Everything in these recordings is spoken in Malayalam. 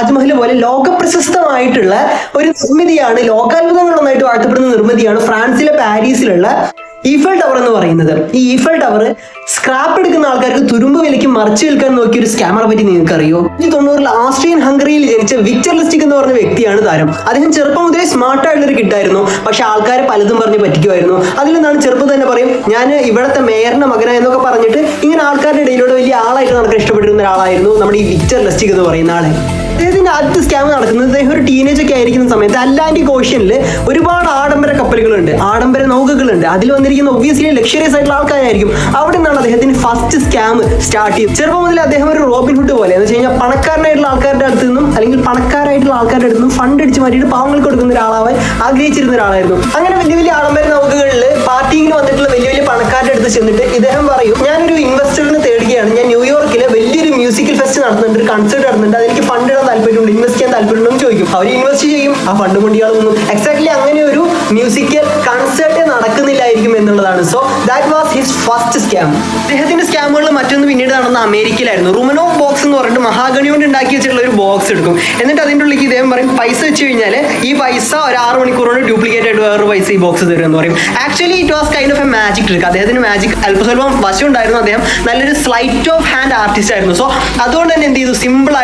താജ്മഹൽ പോലെ ലോകപ്രശസ്തമായിട്ടുള്ള ഒരു നിർമ്മിതിയാണ് ലോകാത്ഭുതങ്ങളൊന്നായിട്ട് വാഴ്ത്തപ്പെടുന്ന നിർമ്മിതിയാണ് ഫ്രാൻസിലെ പാരീസിലുള്ള ഈഫൽ ടവർ എന്ന് പറയുന്നത്. ഈ ഈഫൽ ടവർ സ്ക്രാപ്പ് എടുക്കുന്ന ആൾക്കാർക്ക് തുരുമ്പ് വിലയ്ക്ക് മറിച്ചു വിൽക്കാൻ നോക്കിയ ഒരു സ്കാമറെ പറ്റി നിങ്ങൾക്ക് അറിയോ തൊണ്ണൂറിൽ ആസ്ട്രിയൻ ഹംഗറിയിൽ ജനിച്ച വിക്ടർ ലിസ്റ്റിക് എന്ന് പറഞ്ഞ വ്യക്തിയാണ് താരം. അദ്ദേഹം ചെറുപ്പം മുതലേ സ്മാർട്ട് ആയിട്ടുള്ള ഒരു കിട്ടായിരുന്നു. പക്ഷെ ആൾക്കാരെ പലതും പറഞ്ഞ് പറ്റിക്കുമായിരുന്നു. അതിൽ നിന്നാണ് ചെറുപ്പം തന്നെ പറയും ഞാൻ ഇവിടുത്തെ മേയറിന്റെ മകന എന്നൊക്കെ പറഞ്ഞിട്ട് ഇങ്ങനെ ആൾക്കാരുടെ ഇടയിലൂടെ വലിയ ആളായിട്ട് നടക്കാൻ ഇഷ്ടപ്പെട്ടിരുന്ന ഒരാളായിരുന്നു നമ്മുടെ ഈ വിക്ടർ ലിസ്റ്റിക് എന്ന് പറയുന്ന ആളെ. അദ്ദേഹത്തിന്റെ ആദ്യത്തെ സ്കാം നടക്കുന്നത് അദ്ദേഹം ഒരു ടീനേജ് ഒക്കെ ആയിരിക്കുന്ന സമയത്ത് അറ്റ്ലാന്റിക് ഓഷ്യനിൽ ഒരുപാട് ആഡംബര കപ്പലുകളുണ്ട്. ആഡംബര നൗകകളുണ്ട്. അതിൽ വന്നിരിക്കുന്ന ഒബ്വിയസ്ലി ലക്ഷറിയസ് ആയിട്ടുള്ള ആൾക്കാരായിരിക്കും. അവിടെ നിന്നാണ് അദ്ദേഹത്തിന് ഫസ്റ്റ് സ്കാം സ്റ്റാർട്ട് ചെയ്ത് ചെറുപ്പം മുതൽ അദ്ദേഹം ഒരു റോബിൻ ഹുഡ് പോലെ. എന്ന് വെച്ച് കഴിഞ്ഞാൽ പണക്കാരനായിട്ടുള്ള ആൾക്കാരുടെ അടുത്ത് നിന്നും അല്ലെങ്കിൽ പണക്കാരായിട്ടുള്ള ആൾക്കാരുടെ അടുത്ത് നിന്നും ഫണ്ട് അടിച്ച് മാറ്റിയിട്ട് പാവങ്ങൾക്ക് കൊടുക്കുന്ന ഒരാളാവാൻ ആഗ്രഹിച്ചിരുന്ന ഒരാളായിരുന്നു. അങ്ങനെ വലിയ വലിയ ആഡംബര നൗകകളിൽ പാർട്ടിയിൽ വന്നിട്ടുള്ള വലിയ വലിയ പണക്കാരുടെ അടുത്ത് ചെന്നിട്ട് ഇദ്ദേഹം പറയും ഞാനൊരു ഇൻവെസ്റ്ററിനെ തേടുകയാണ് ഞാൻ ന്യൂയോർക്കിലെ വലിയൊരു മ്യൂസിക്കൽ ഫെസ്റ്റ് നടത്തുന്നുണ്ട് ഒരു കൺസേർട്ട് നടത്തുന്നുണ്ട് അതെനിക്ക് ഫണ്ട് ഇടാൻ താല്പര്യമുണ്ട് ഇൻവെസ്റ്റ് ചെയ്യാൻ എന്ന് അവർ ഇൻവെസ്റ്റ് ചെയ്യും. ആ ഫണ്ട് കൊണ്ട് എക്സാക്ട്ലി അങ്ങനെ ഒരു മ്യൂസിക്കൽ കൺസേർട്ട് നടക്കുന്നില്ലായിരിക്കും എന്നുള്ളതാണ്. So that was his first scam അദ്ദേഹത്തിന്റെ സ്കാമുകൾ മറ്റൊന്ന് പിന്നീട് നടന്ന അമേരിക്കയിലായിരുന്നു. റുമനോ ബോക്സ് എന്ന് പറഞ്ഞിട്ട് മഹാഗണി കൊണ്ട് ഉണ്ടാക്കി വെച്ചിട്ടുള്ള ഒരു ബോക്സ് എടുക്കും. എന്നിട്ട് അതിന്റെ ഉള്ളിൽ ഇദ്ദേഹം പറയും പൈസ വെച്ച് കഴിഞ്ഞാൽ ഈ പൈസ ഒരു ആറ് മണിക്കൂർ കൊണ്ട് ഡ്യൂപ്ലിക്കേറ്റ് ആയിട്ട് വേറൊരു പൈസ ഈ ബോക്സ് തരും എന്ന് പറയും. Actually it was kind of a magic trick അദ്ദേഹത്തിന് മാജിക് അല്പസ്വല്പം വശം ഉണ്ടായിരുന്നു അദ്ദേഹം. നല്ലൊരു സ്ലൈറ്റ് ഓഫ് ഹാൻഡ് ആർട്ടിസ്റ്റ് ആയിരുന്നു. സോ അതുകൊണ്ട് തന്നെ എന്ത് ചെയ്തു? സിമ്പിൾ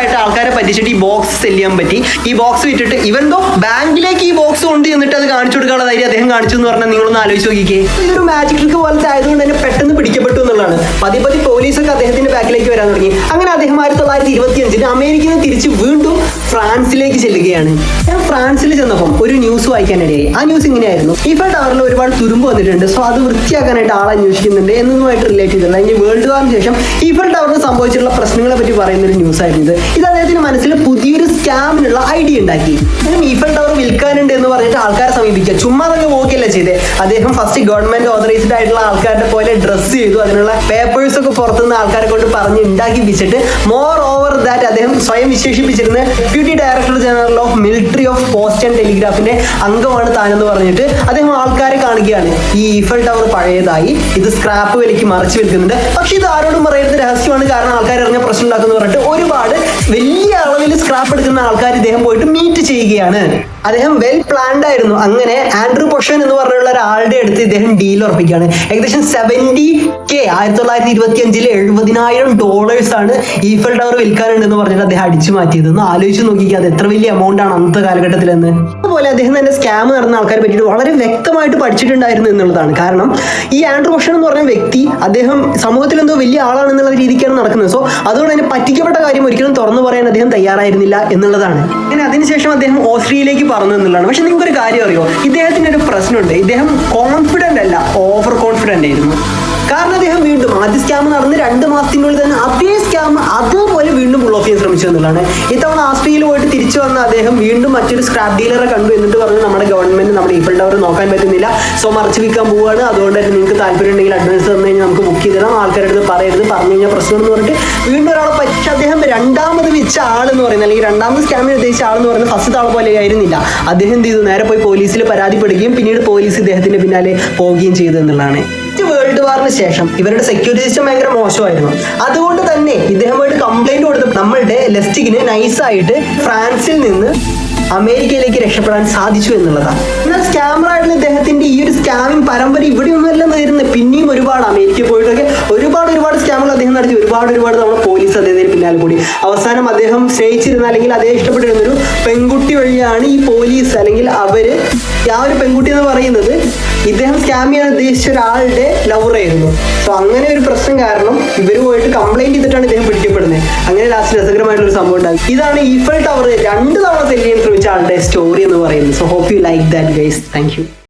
പറ്റിച്ചിട്ട് ഈ ബോക്സ് സെൽ ചെയ്യാൻ പറ്റി. ഈ ബോക്സ് വിറ്റിട്ട് ഇവൻ ദോ ബാങ്കിലേക്ക് ഈ ബോക്സ് കൊണ്ട് എന്നിട്ട് അത് കാണിച്ചു കൊടുക്കാനുള്ള ധൈര്യം അദ്ദേഹം കാണിച്ചു എന്ന് പറഞ്ഞാൽ നിങ്ങളൊന്ന് ആലോചിച്ച് നോക്കിക്കേ. ഇതൊരു മാജിക് ട്രിക്ക് പോലത്തെ ആയതുകൊണ്ട് തന്നെ പെട്ടെന്ന് പിടിക്കപ്പെട്ടു എന്നുള്ളതാണ്. പതി പതി പോലീസൊക്കെ അദ്ദേഹത്തിന്റെ ബാക്കിലേക്ക് വരാൻ തുടങ്ങി. അങ്ങനെ അദ്ദേഹം ആയിരത്തി തൊള്ളായിരത്തി ഇരുപത്തി അഞ്ചിന് അമേരിക്കയിൽ തിരിച്ച് വീണ്ടും ഫ്രാൻസിലേക്ക് ചെല്ലുകയാണ്. ഞാൻ ഫ്രാൻസിൽ ചെന്നപ്പം ഒരു ന്യൂസ് വായിക്കാനിടയായി. ആ ന്യൂസ് ഇങ്ങനെയായിരുന്നു. ഇഫ ടവറിൽ ഒരുപാട് തുരുമ്പ് വന്നിട്ടുണ്ട്. സോ അത് വൃത്തിയാക്കാനായിട്ട് ആൾ അന്വേഷിക്കുന്നുണ്ട് എന്നതുമായിട്ട് റിലേറ്റ് ചെയ്തിട്ടില്ല ഇനി വേൾഡ് വാറിന് ശേഷം ഈഫൽ ടവറിന് സംഭവിച്ചിട്ടുള്ള പ്രശ്നങ്ങളെ പറ്റി പറയുന്ന ഒരു ന്യൂസ് ആയിരുന്നു ഇത്. ഇത് അദ്ദേഹത്തിന്റെ മനസ്സിൽ പുതിയൊരു സ്കാമിനുള്ള ഐഡിയ ഉണ്ടാക്കി. അങ്ങനെ ഈഫൽ ടവർ വിൽക്കാനുണ്ട് എന്ന് പറഞ്ഞിട്ട് ആൾക്കാരെ സമീപിക്കുക. ചുമ്മാ തന്നെ നോക്കിയല്ല ചെയ്തേ. അദ്ദേഹം ഫസ്റ്റ് ഗവൺമെന്റ് ഓതറൈസ്ഡ് ആയിട്ടുള്ള ആൾക്കാരുടെ പോലെ ഡ്രസ്സ് ചെയ്തു. അതിനുള്ള പേപ്പേഴ്സ് ഒക്കെ പുറത്തുനിന്ന് ആൾക്കാരെ കൊണ്ട് പറഞ്ഞ് ഉണ്ടാക്കി വെച്ചിട്ട് മോർ ഓവർ ദാറ്റ് അദ്ദേഹം സ്വയം വിശേഷിപ്പിച്ചിരുന്ന deputy director general of military of post and ടെലിഗ്രാഫിന്റെ അംഗമാണ് താനെന്ന് പറഞ്ഞിട്ട് അദ്ദേഹം ആൾക്കാരെ കാണുകയാണ്. ഈ ഈഫൽ ടവർ പഴയതായി. ഇത് സ്ക്രാപ്പ് വിലയ്ക്ക് മറച്ചു വിൽക്കുന്നുണ്ട്. പക്ഷെ ഇത് ആരോടും പറയുന്നത് രഹസ്യമാണ്. കാരണം ആൾക്കാർ ഇറങ്ങിയ പ്രശ്നം ഉണ്ടാക്കുന്നു പറഞ്ഞിട്ട് സ്ക്രാപ്പ് എടുക്കുന്ന ആൾക്കാർ ഇദ്ദേഹം പോയിട്ട് മീറ്റ് ചെയ്യുകയാണ്. അദ്ദേഹം വെൽ പ്ലാൻഡ് ആയിരുന്നു. അങ്ങനെ ആൻഡ്രൂ പൊഷൻ എന്ന് പറഞ്ഞുള്ള ഒരാളുടെ അടുത്ത് ഇദ്ദേഹം ഡീൽ ഉറപ്പിക്കുകയാണ്. ഏകദേശം സെവന്റി കെ ആയിരത്തി തൊള്ളായിരത്തി ഇരുപത്തി അഞ്ചിൽ എഴുപതിനായിരം ഡോളേഴ്സ് ആണ് ഈഫൽ ടവർ വിൽക്കാനുണ്ടെന്ന് പറഞ്ഞിട്ട് അദ്ദേഹം അടിച്ചു മാറ്റിയത്. ഒന്ന് ആലോചിച്ച് നോക്കിക്കുക അത് എത്ര വലിയ എമൗണ്ട് ആണ് അന്നത്തെ കാലഘട്ടത്തിൽ എന്ന് അതുപോലെ അദ്ദേഹം തന്നെ സ്കാം നടന്ന ആൾക്കാരെ പറ്റിയിട്ട് വളരെ വ്യക്തമായിട്ട് പഠിച്ചിട്ടുണ്ടായിരുന്നു എന്നുള്ളതാണ്. കാരണം ഈ ആൻഡ്രൂ പൊഷൻ എന്ന് പറഞ്ഞ വ്യക്തി അദ്ദേഹം സമൂഹത്തിൽ എന്തോ വലിയ ആളാണെന്നുള്ള രീതിക്കാണ് നടക്കുന്നത്. സോ അതുകൊണ്ട് തന്നെ പറ്റിക്കപ്പെട്ട കാര്യം ഒരിക്കലും തുറന്നു പറയാൻ അദ്ദേഹം തയ്യാറായിരുന്നില്ല എന്നുള്ളതാണ്. പിന്നെ അതിനുശേഷം അദ്ദേഹം ഓസ്ട്രേലിയയിലേക്ക് പറഞ്ഞു എന്നുള്ളതാണ്. പക്ഷെ നിങ്ങൾക്ക് ഒരു കാര്യം അറിയോ? ഇദ്ദേഹത്തിന് ഒരു പ്രശ്നമുണ്ട്. ഇദ്ദേഹം കോൺഫിഡന്റ് അല്ല ഓവർ കോൺഫിഡന്റ് ആയിരുന്നു. കാരണം അദ്ദേഹം വീണ്ടും ആദ്യ സ്കാം നടന്ന് രണ്ട് മാസത്തിനുള്ളിൽ തന്നെ അതേ സ്കാം അതുപോലെ വീണ്ടും പുൾ ഓഫ് ചെയ്യാൻ ശ്രമിച്ചു എന്നുള്ളതാണ് ഇത്തവണ ആസ്ട്രിയയിൽ പോയിട്ട് തിരിച്ചു വന്ന അദ്ദേഹം വീണ്ടും മറ്റൊരു സ്ക്രാപ്പ് ഡീലറെ കണ്ടു എന്നിട്ട് പറഞ്ഞു നമ്മുടെ ഗവൺമെന്റ് നമ്മുടെ ഈഫൽ ടവർ നോക്കാൻ പറ്റുന്നില്ല. സോ മറിച്ച് വിൽക്കാൻ പോവുകയാണ് അതുകൊണ്ട് തന്നെ നിങ്ങൾക്ക് താല്പര്യം ഉണ്ടെങ്കിൽ അഡ്വാൻസ് തന്നു കഴിഞ്ഞാൽ നമുക്ക് ബുക്ക് ചെയ്തിടാം ആൾക്കാരുടെ അടുത്ത് പറയരുത്. പറഞ്ഞു കഴിഞ്ഞാൽ പ്രശ്നം എന്ന് പറഞ്ഞിട്ട് വീണ്ടും ഒരാളെ പക്ഷെ അദ്ദേഹം രണ്ടാമത് വെച്ച ആളെന്ന് പറയുന്നത് അല്ലെങ്കിൽ രണ്ടാമത് സ്കാമിൽ ഉദ്ദേശിച്ച ആളെന്ന് പറയുന്നത് ഫസ്റ്റ് ആൾ പോലെ ആയിരുന്നില്ല. അദ്ദേഹം എന്ത് ചെയ്തു? നേരെ പോയി പോലീസിൽ പരാതിപ്പെടുകയും പിന്നീട് പോലീസ് ഇദ്ദേഹത്തിന്റെ പിന്നാലെ പോവുകയും ചെയ്തു എന്നുള്ളതാണ്. വേൾഡ് വാറിന് ശേഷം ഇവരുടെ സെക്യൂരിറ്റി സിസ്റ്റം ഭയങ്കര മോശമായിരുന്നു. അതുകൊണ്ട് തന്നെ ഇദ്ദേഹമായിട്ട് കംപ്ലൈന്റ് കൊടുത്ത് നമ്മളുടെ ലെസ്റ്റിക്കിന് നൈസായിട്ട് ഫ്രാൻസിൽ നിന്ന് അമേരിക്കയിലേക്ക് രക്ഷപ്പെടാൻ സാധിച്ചു എന്നുള്ളതാണ്. എന്നാൽ സ്കാമറായിട്ടുള്ള ഇദ്ദേഹത്തിന്റെ ഈ ഒരു സ്കാമിംഗ് പരമ്പര ഇവിടെ അല്ല നേരുന്നത് പിന്നെയും ഒരുപാട് അമേരിക്കയിൽ പോയിട്ടൊക്കെ ഒരുപാട് ഒരുപാട് സ്കാമുകൾ അദ്ദേഹം നടത്തി. ഒരുപാട് ഒരുപാട് നമ്മുടെ പോലീസ് അദ്ദേഹത്തിന് പിന്നാലെ കൂടി. അവസാനം അദ്ദേഹം സ്നേഹിച്ചിരുന്ന അല്ലെങ്കിൽ അദ്ദേഹം ഇഷ്ടപ്പെട്ടിരുന്ന ഒരു പെൺകുട്ടി വഴിയാണ് ഈ പോലീസ് അല്ലെങ്കിൽ അവർ ആ ഒരു പെൺകുട്ടി എന്ന് പറയുന്നത് ഇദ്ദേഹം സ്കാം ചെയ്യാൻ ഉദ്ദേശിച്ച ഒരാളുടെ ലവറായിരുന്നു സോ അങ്ങനെ ഒരു പ്രശ്നം കാരണം ഇവർ പോയിട്ട് കംപ്ലൈന്റ് ചെയ്തിട്ടാണ് ഇദ്ദേഹം പിടിക്കപ്പെടുന്നത്. അങ്ങനെ ലാസ്റ്റ് സംഭവം ഉണ്ടായി. ഇതാണ് ഈഫൽ ടവർ രണ്ട് തവണ തെല്ലിയാൻ ശ്രമിച്ച ആളുടെ സ്റ്റോറി എന്ന് പറയുന്നത്. So hope you like that guys thank you